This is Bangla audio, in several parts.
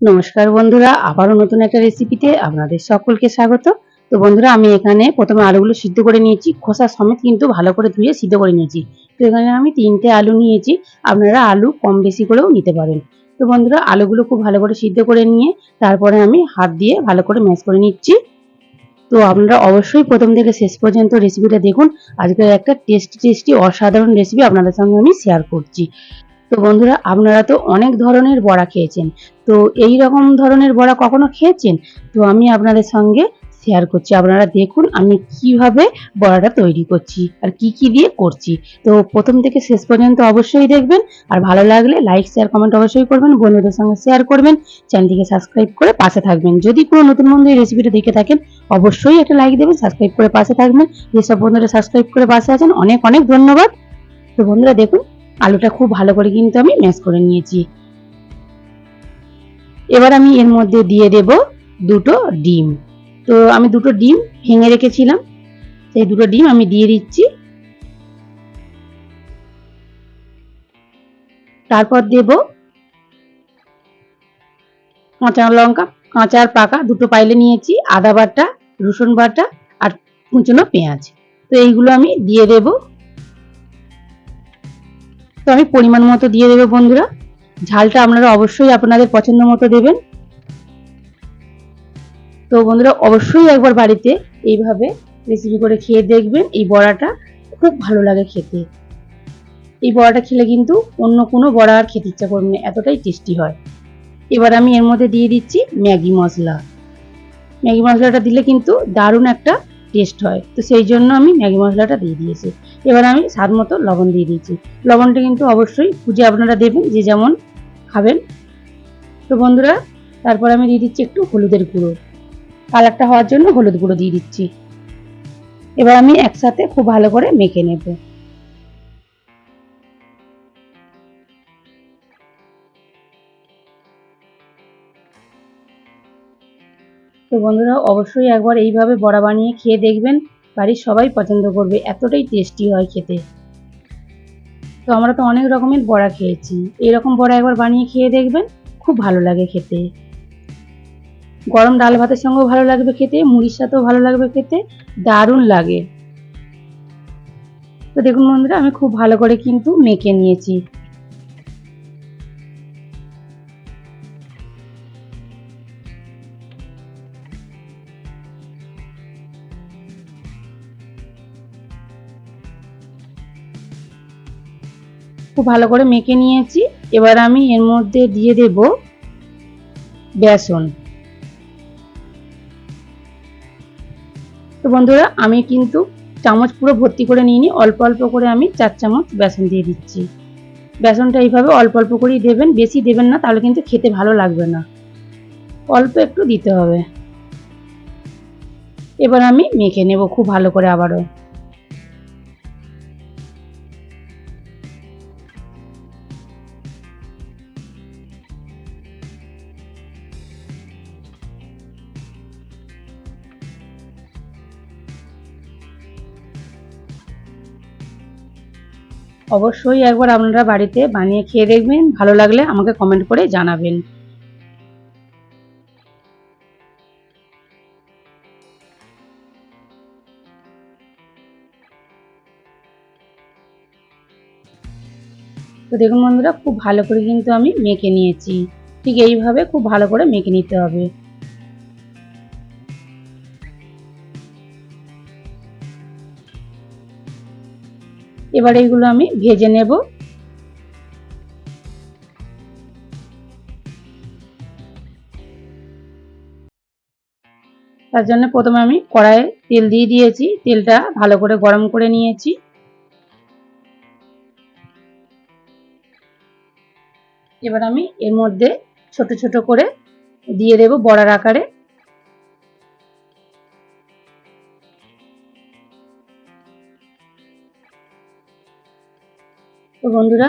নমস্কার বন্ধুরা, আবারও নতুন একটা রেসিপিতে আপনাদের সকলকে স্বাগত। তো বন্ধুরা, আমি এখানে প্রথমে আলুগুলো সিদ্ধ করে নিয়েছি। খোসা সমেত কিন্তু ভালো করে ধুয়ে সিদ্ধ করে নিয়েছি। তো এখানে আমি তিনটে আলু নিয়েছি। আপনারা আলু কম বেশি করেও নিতে পারেন। তো বন্ধুরা, আলুগুলো খুব ভালো করে সিদ্ধ করে নিয়ে তারপরে আমি হাত দিয়ে ভালো করে ম্যাশ করে নিচ্ছি। তো আপনারা অবশ্যই প্রথম থেকে শেষ পর্যন্ত রেসিপিটা দেখুন। আজকে একটা টেস্টি টেস্টি অসাধারণ রেসিপি আপনাদের সঙ্গে আমি শেয়ার করছি। তো বন্ধুরা, আপনারা তো অনেক ধরনের বড়া খেয়েছেন। তো এই রকম ধরনের বড়া কখনো খেয়েছেন? তো আমি আপনাদের সঙ্গে শেয়ার করছি। আপনারা দেখুন আমি কীভাবে বড়াটা তৈরি করছি আর কি কি দিয়ে করছি। তো প্রথম থেকে শেষ পর্যন্ত অবশ্যই দেখবেন। আর ভালো লাগলে লাইক শেয়ার কমেন্ট অবশ্যই করবেন। বন্ধুদের সঙ্গে শেয়ার করবেন। চ্যানেলটিকে সাবস্ক্রাইব করে পাশে থাকবেন। যদি কোনো নতুন বন্ধু এই রেসিপিটা দেখে থাকেন, অবশ্যই একটা লাইক দেবেন সাবস্ক্রাইব করে পাশে থাকবেন। যেসব বন্ধুরা সাবস্ক্রাইব করে পাশে আছেন, অনেক অনেক ধন্যবাদ। তো বন্ধুরা দেখুন আলুটা খুব ভালো করে কিন্তু আমি ম্যাশ করে নিয়েছি। এবার আমি এর মধ্যে দিয়ে দেব দুটো ডিম। তো আমি দুটো ডিম ভেঙে রেখেছিলাম। সেই দুটো ডিম আমি দিয়ে দিচ্ছি। তারপর দেব কাঁচা লঙ্কা, কাঁচা আর পাকা দুটো পাইলে নিয়েছি, আদা বাটা, রসুন বাটা আর কুচনো পেঁয়াজ। তো এইগুলো আমি দিয়ে দেব। তো আমি পরিমাণ মতো দিয়ে দেবো বন্ধুরা। ঝালটা আপনারা অবশ্যই আপনাদের পছন্দ মতো দেবেন। তো বন্ধুরা, অবশ্যই একবার বাড়িতে এইভাবে রেসিপি করে খেয়ে দেখবেন, এই বড়াটা খুব ভালো লাগে খেতে। এই বড়াটা খেলে কিন্তু অন্য কোনো বড়া আর খেতে ইচ্ছা করবে না, এতটাই টেস্টি হয়। এবার আমি এর মধ্যে দিয়ে দিচ্ছি ম্যাগি মশলা। ম্যাগি মশলাটা দিলে কিন্তু দারুণ একটা টেস্ট হয়। তো সেই জন্য আমি ম্যাগি মশলাটা দিয়ে দিয়েছি। এবার আমি স্বাদ মতো লবণ দিয়ে দিয়েছি। লবণটা কিন্তু অবশ্যই খুঁজে আপনারা দেবেন যে যেমন খাবেন। তো বন্ধুরা, তারপর আমি দিয়ে দিচ্ছি একটু হলুদের গুঁড়ো। কালারটা হওয়ার জন্য হলুদ গুঁড়ো দিয়ে দিচ্ছি। এবার আমি একসাথে খুব ভালো করে মেখে নেব। তো বন্ধুরা, অবশ্যই একবার এইভাবে বড়া বানিয়ে খেয়ে দেখবেন। বাড়ির সবাই পছন্দ করবে, এতটাই টেস্টি হয় খেতে। তো আমরা তো অনেক রকমের বড়া খেয়েছি। এরকম বড়া একবার বানিয়ে খেয়ে দেখবেন, খুব ভালো লাগে খেতে। গরম ডাল ভাতের সঙ্গেও ভালো লাগবে খেতে, মুড়ির সাথেও ভালো লাগবে খেতে, দারুণ লাগে। তো দেখুন বন্ধুরা, আমি খুব ভালো করে কিন্তু মেখে নিয়েছি। খুব ভালো করে মেখে নিয়েছি। এবার আমি এর মধ্যে দিয়ে দেব বেসন। তো বন্ধুরা, আমি কিন্তু চামচ পুরো ভর্তি করে নিইনি, অল্প অল্প করে আমি চার চামচ বেসন দিয়ে দিচ্ছি। বেসনটা এইভাবে অল্প অল্প করেই দেবেন, বেশি দেবেন না, তাহলে কিন্তু খেতে ভালো লাগবে না। অল্প একটু দিতে হবে। এবার আমি মেখে নেব খুব ভালো করে আবারও। অবশ্যই একবার আপনারা বাড়িতে বানিয়ে খেয়ে দেখবেন। ভালো লাগলে আমাকে কমেন্ট করে জানাবেন। তো দেখুন বন্ধুরা, খুব ভালো করে কিন্তু আমি মেখে নিয়েছি। ঠিক এইভাবে খুব ভালো করে মেখে নিতে হবে। এবার এইগুলো আমি ভেজে নেব। তার জন্য প্রথমে আমি কড়াইয়ে তেল দিয়ে দিয়েছি। তেলটা ভালো করে গরম করে নিয়েছি। এবার আমি এর মধ্যে ছোট ছোট করে দিয়ে দেব বড়ার আকারে। তো বন্ধুরা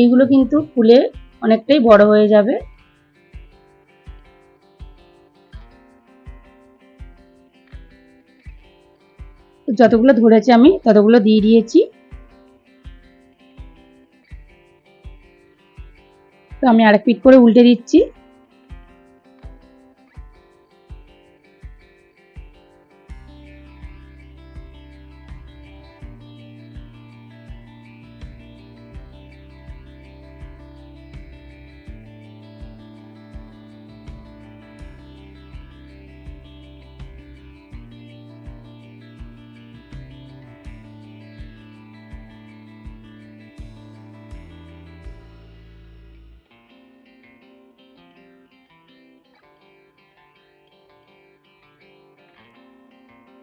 এইগুলো কিন্তু ফুলে অনেকটাই বড় হয়ে যাবে। যতগুলো ধরেছে আমি, ততগুলো দিয়ে দিয়েছি। তো আমি আরেক পিট করে উল্টে দিচ্ছি।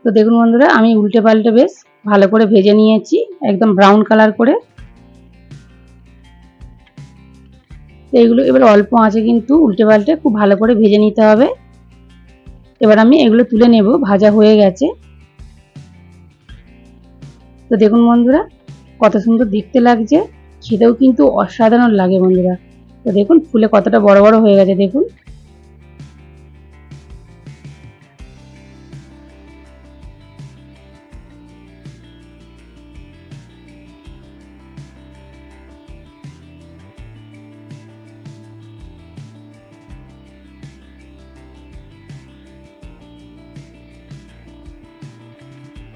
তো দেখুন বন্ধুরা, আমি উল্টে পাল্টে বেশ ভালো করে ভেজে নিয়েছি, একদম ব্রাউন কালার করে। তো এবার অল্প আঁচে কিন্তু উল্টে পাল্টে খুব ভালো করে ভেজে নিতে হবে। এবার আমি এগুলো তুলে নেব, ভাজা হয়ে গেছে। তো দেখুন বন্ধুরা, কত সুন্দর দেখতে লাগছে, খেতেও কিন্তু অসাধারণ লাগে বন্ধুরা। তো দেখুন, ফুলে কতটা বড় বড় হয়ে গেছে, দেখুন।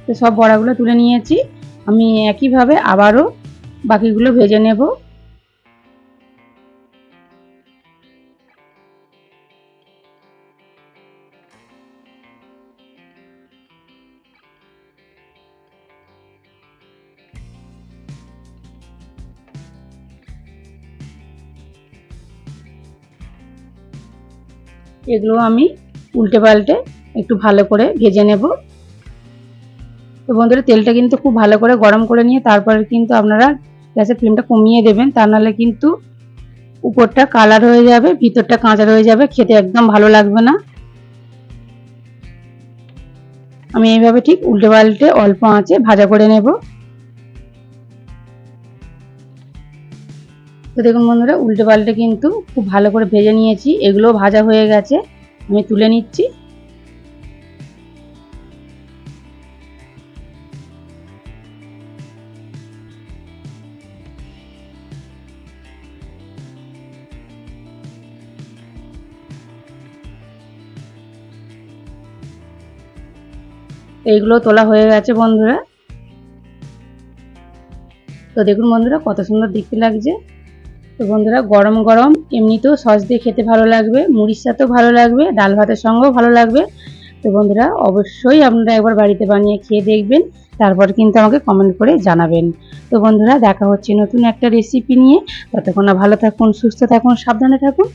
তো সব বড়াগুলো তুলে নিয়েছি। আমি একইভাবে আবারও বাকিগুলো ভেজে নেব। এগুলো আমি উল্টে পাল্টে একটু ভালো করে ভেজে নেব। তো বন্ধুরা, তেলটা কিন্তু খুব ভালো করে গরম করে নিয়ে তারপরে কিন্তু আপনারা গ্যাসের ফ্লেমটা কমিয়ে দেবেন। তা নাহলে কিন্তু উপরটা কালার হয়ে যাবে, ভিতরটা কাঁচা রয়ে যাবে, খেতে একদম ভালো লাগবে না। আমি এইভাবে ঠিক উল্টে পাল্টে অল্প আঁচে ভাজা করে নেব। তো দেখুন বন্ধুরা, উল্টে পাল্টে কিন্তু খুব ভালো করে ভেজে নিয়েছি এগুলো ভাজা হয়ে গেছে, আমি তুলে নিচ্ছি। এইগুলো তোলা হয়ে গেছে বন্ধুরা। তো দেখুন বন্ধুরা, কত সুন্দর দেখতে লাগছে। তো বন্ধুরা, গরম গরম, এমনিতেও সস দিয়ে খেতে ভালো লাগবে, মুড়ির সাথেও ভালো লাগবে, ডাল ভাতের সঙ্গেও ভালো লাগবে। তো বন্ধুরা, অবশ্যই আপনারা একবার বাড়িতে বানিয়ে খেয়ে দেখবেন, তারপর কিন্তু আমাকে কমেন্ট করে জানাবেন। তো বন্ধুরা, দেখা হচ্ছে নতুন একটা রেসিপি নিয়ে। ততক্ষণ ভালো থাকুন, সুস্থ থাকুন, সাবধানে থাকুন।